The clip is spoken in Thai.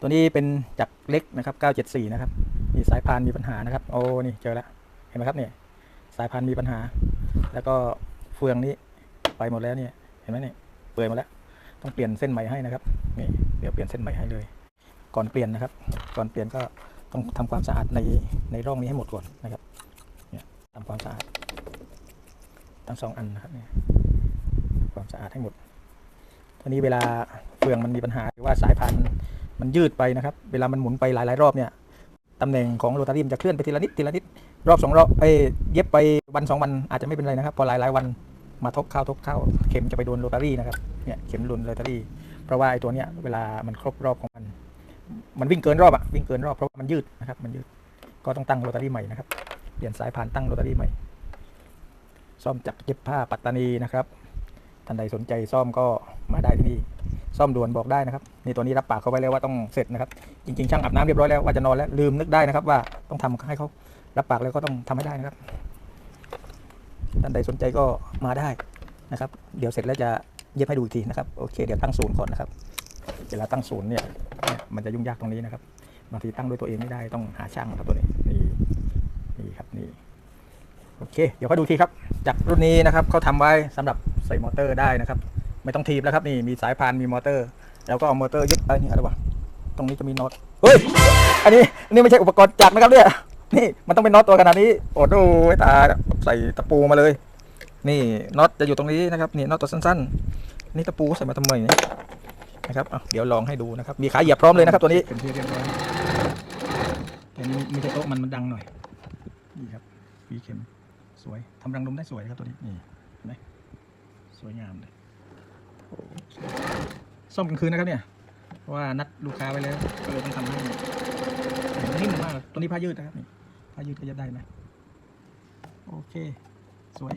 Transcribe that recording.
ตัวนี้เป็นจักรเล็กนะครับ 974 นะครับ มีสายพานมีปัญหานะครับ โอ้ นี่เจอแล้ว เห็นไหมครับเนี่ย สายพานมีปัญหา แล้วก็เฟืองนี้ไปหมดแล้วเนี่ย เห็นไหมเนี่ย เปื่อยหมดแล้ว ต้องเปลี่ยนเส้นใหม่ให้นะครับ นี่ เดี๋ยวเปลี่ยนเส้นใหม่ให้เลย ก่อนเปลี่ยนนะครับ ก่อนเปลี่ยนก็ต้องทำความสะอาดในในร่องนี้ให้หมดก่อนนะครับ เนี่ยทำความสะอาด ทั้งสองอันนะครับเนี่ยทำความสะอาดให้หมดทีนี้เวลาเฟืองมันมีปัญหาหรือว่าสายพาน มันยืดไปนะครับ เวลามันหมุนไปหลายๆรอบเนี่ยตำแหน่งของโรตารี่มันจะเคลื่อนไปทีละนิดทีละนิดรอบสองรอบเอ้ยเย็บไปวันสองวันอาจจะไม่เป็นไรนะครับ พอหลายๆวันมาทบเข้าทบเข้าเข็มจะไปโดนโรตารี่นะครับเนี่ยเข็มรุนโรตารี่เพราะว่าไอ้ตัวเนี้ยเวลามันครบรอบของมัน มันวิ่งเกินรอบอะวิ่งเกินรอบเพราะว่ามันยืดนะครับมันยืดก็ต้องตั้งโรตารี่ใหม่นะครับเปลี่ยนสายพานตั้งโรตารี่ใหม่ ซ่อมจักเย็บผ้าปัตตานีนะครับท่านใดสนใจซ่อมก็มาได้ที่นี่ ซ่อมด่วนบอกได้นะครับนี่ตัวนี้รับปากเขาไว้แล้วว่าต้องเสร็จนะครับ จริงๆช่างอาบน้ำเรียบร้อยแล้วว่าจะนอนแล้วลืมนึกได้นะครับ ว่าต้องทำให้เขารับปากแล้วก็ต้องทำให้ได้นะครับท่านใดสนใจก็มาได้นะครับ เดี๋ยวเสร็จแล้วจะเย็บให้ดูอีกทีนะครับโอเคเดี๋ยวตั้งศูนย์ก่อนนะครับเวลาตั้งศูนย์เนี่ยมันจะยุ่งยากตรงนี้นะครับบางทีตั้งด้วยตัวเองไม่ได้ต้องหาช่างครับตัวนี้นี่นี่ครับนี่โอเค เดี๋ยวก็ดูทีครับ จากรุ่นนี้นะครับเขาทำไว้สำหรับใส่มอเตอร์ได้นะครับ ไม่ต้องทีบแล้วครับนี่มีสายพานมีมอเตอร์ แล้วก็เอามอเตอร์ยึดเอ้นี่อะไรวะตรงนี้จะมีน็อตเฮ้ยอันนี้นนี้ไม่ใช่อุปกรณ์จักรนะครับเนี่ยนี่มันต้องเป็นน็อตตัวขนาดนี้โอ้โหตาใส่ตะปูมาเลย นี่น็อตจะอยู่ตรงนี้นะครับนี่น็อตตัวสั้นๆ นี่ตะปูใส่มาทำไมนี่ยนะครับเดี๋ยวลองให้ดูนะครับมีขาเหยียบพร้อมเลยนะครับตัวนี้เป็นที่เรียบร้อยแต่นี่ม่ใช่โต๊ะมันมันดังหน่อยนี่ครับวีเข็มสวยทำรังนมได้สวยครับตัวนี้นี่เห็นไหมสวยงามเลย ซ่อมกลางคืนนะครับเนี่ยเพราะว่านัดลูกค้าไว้แล้วก็เลยต้องทำให้นิ่มมากตัวนี้ผ้ายืดนะครับนี่ผ้ายืดก็จะได้ไหมโอเค สวย